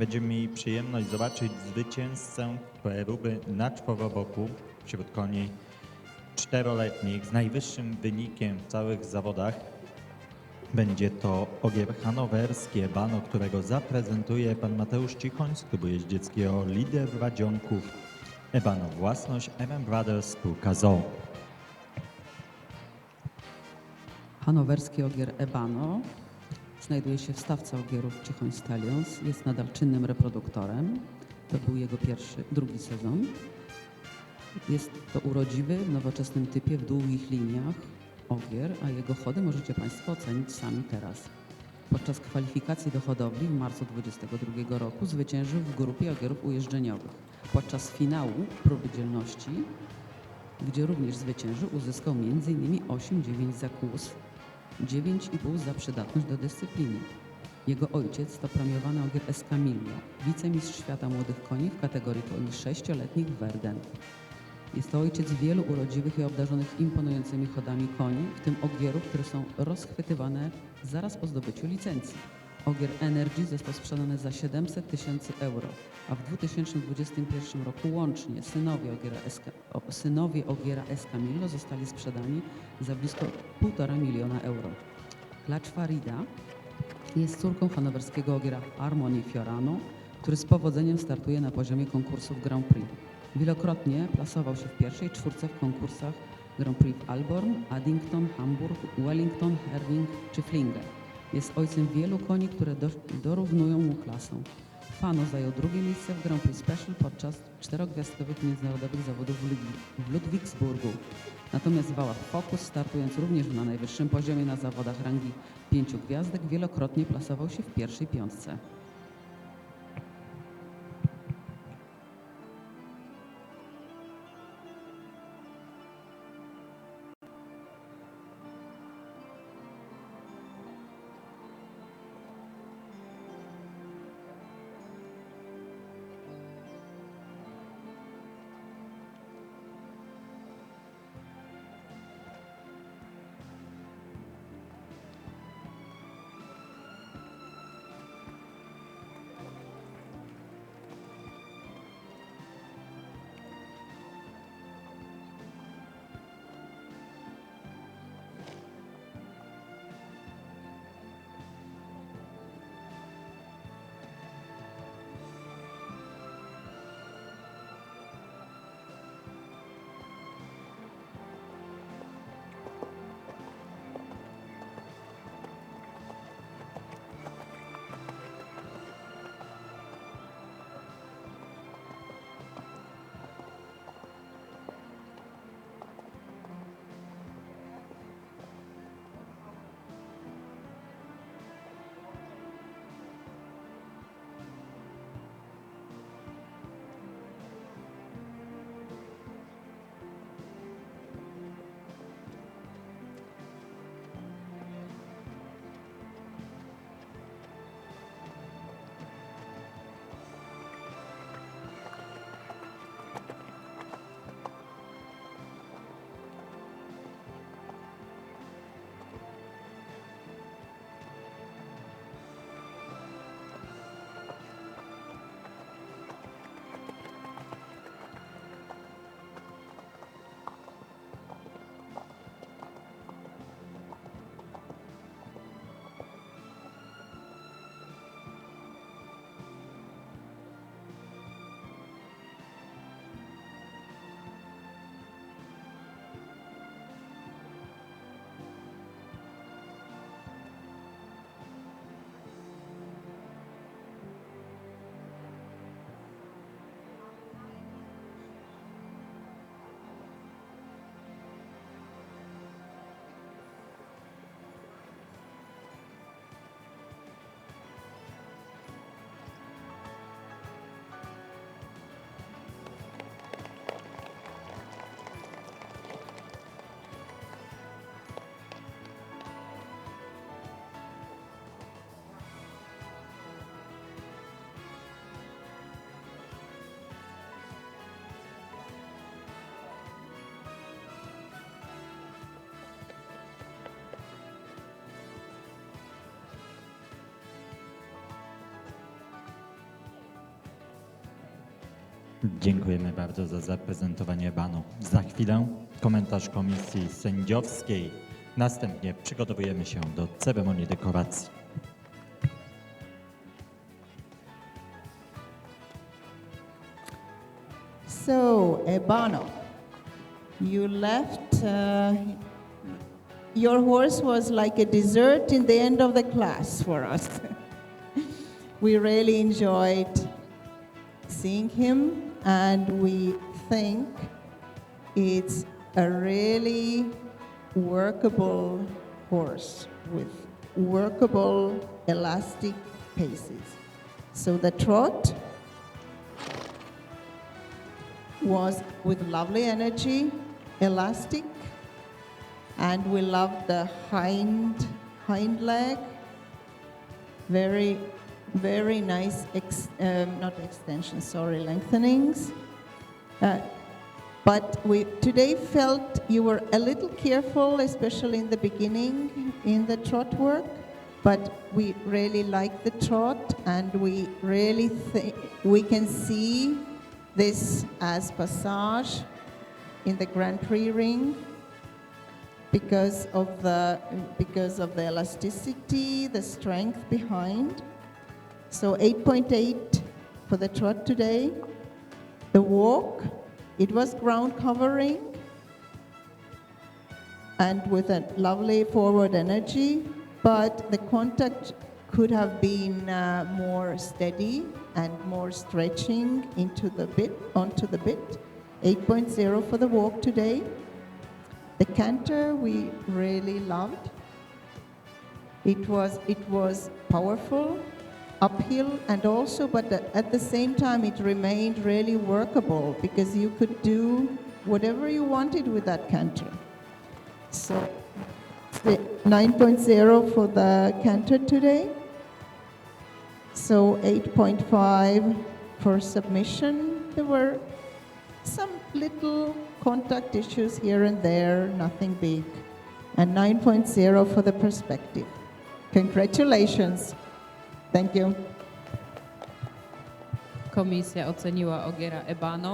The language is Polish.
Będziemy mieli przyjemność zobaczyć zwycięzcę próby na czworoboku wśród koni czteroletnich z najwyższym wynikiem w całych zawodach. Będzie to ogier hanowerskie bano, którego zaprezentuje pan Mateusz Cichoń z klubu jeździeckiego Lider Radzionków. Ebano własność MM Brothers spółka ZOO. Hanowerski ogier Ebano znajduje się w stawce ogierów Cichoń Stallions. Jest nadal czynnym reproduktorem. To był jego pierwszy, drugi sezon. Jest to urodziwy, w nowoczesnym typie, w długich liniach ogier, a jego chody możecie Państwo ocenić sami teraz. Podczas kwalifikacji do hodowli w marcu 2022 roku zwyciężył w grupie ogierów ujeżdżeniowych. Podczas finału próby dzielności gdzie również zwyciężył, uzyskał m.in. 8-9 za kłus, 9,5 za przydatność do dyscypliny. Jego ojciec to premiowany ogier Escamillo, wicemistrz świata młodych koni w kategorii koni 6-letnich Verden. Jest to ojciec wielu urodziwych i obdarzonych imponującymi chodami koni, w tym ogierów, które są rozchwytywane zaraz po zdobyciu licencji. Ogier Energy został sprzedany za 700 tysięcy euro, a w 2021 roku łącznie synowie Ogiera, Esca, o, synowie Ogiera Escamillo zostali sprzedani za blisko 1,5 miliona euro. Klacz Farida jest córką hanowerskiego ogiera Harmony Fiorano, który z powodzeniem startuje na poziomie konkursów Grand Prix. Wielokrotnie plasował się w pierwszej czwórce w konkursach Grand Prix w Alborn, Addington, Hamburg, Wellington, Herning czy Flingen. Jest ojcem wielu koni, które do, dorównują mu klasą. Fano zajął drugie miejsce w Grand Prix Special podczas czterogwiazdkowych międzynarodowych zawodów w, Ludwi- w Ludwigsburgu. Natomiast Wałach Focus, startując również na najwyższym poziomie na zawodach rangi pięciu gwiazdek, wielokrotnie plasował się w pierwszej piątce. Dziękujemy bardzo za zaprezentowanie banu. Za chwilę komentarz komisji sędziowskiej. Następnie przygotowujemy się do ceremonii dekoracji. So, Ebano, you left, uh, your horse was like a dessert in the end of the class for us. we really enjoyed seeing him, and we think it's a really workable horse with workable elastic paces. So the trot was with lovely energy, elastic, and we loved the hind hind leg. Very, very nice, ex, um, not extensions, sorry, lengthenings. Uh, but we today felt you were a little careful, especially in the beginning in the trot work. But we really like the trot, and we really think we can see this as passage in the Grand Prix ring because of the because of the elasticity, the strength behind. So 8.8 for the trot today. The walk, it was ground covering and with a lovely forward energy, but the contact could have been uh, more steady and more stretching into the bit onto the bit. 8.0 for the walk today. The canter we really loved. It was it was powerful, uphill, and also, but at the same time, it remained really workable because you could do whatever you wanted with that canter. So, the 9.0 for the canter today. So 8.5 for submission. There were some little contact issues here and there, nothing big. And 9.0 for the perspective. Congratulations. Thank you. Komisja oceniła Ogiera Ebano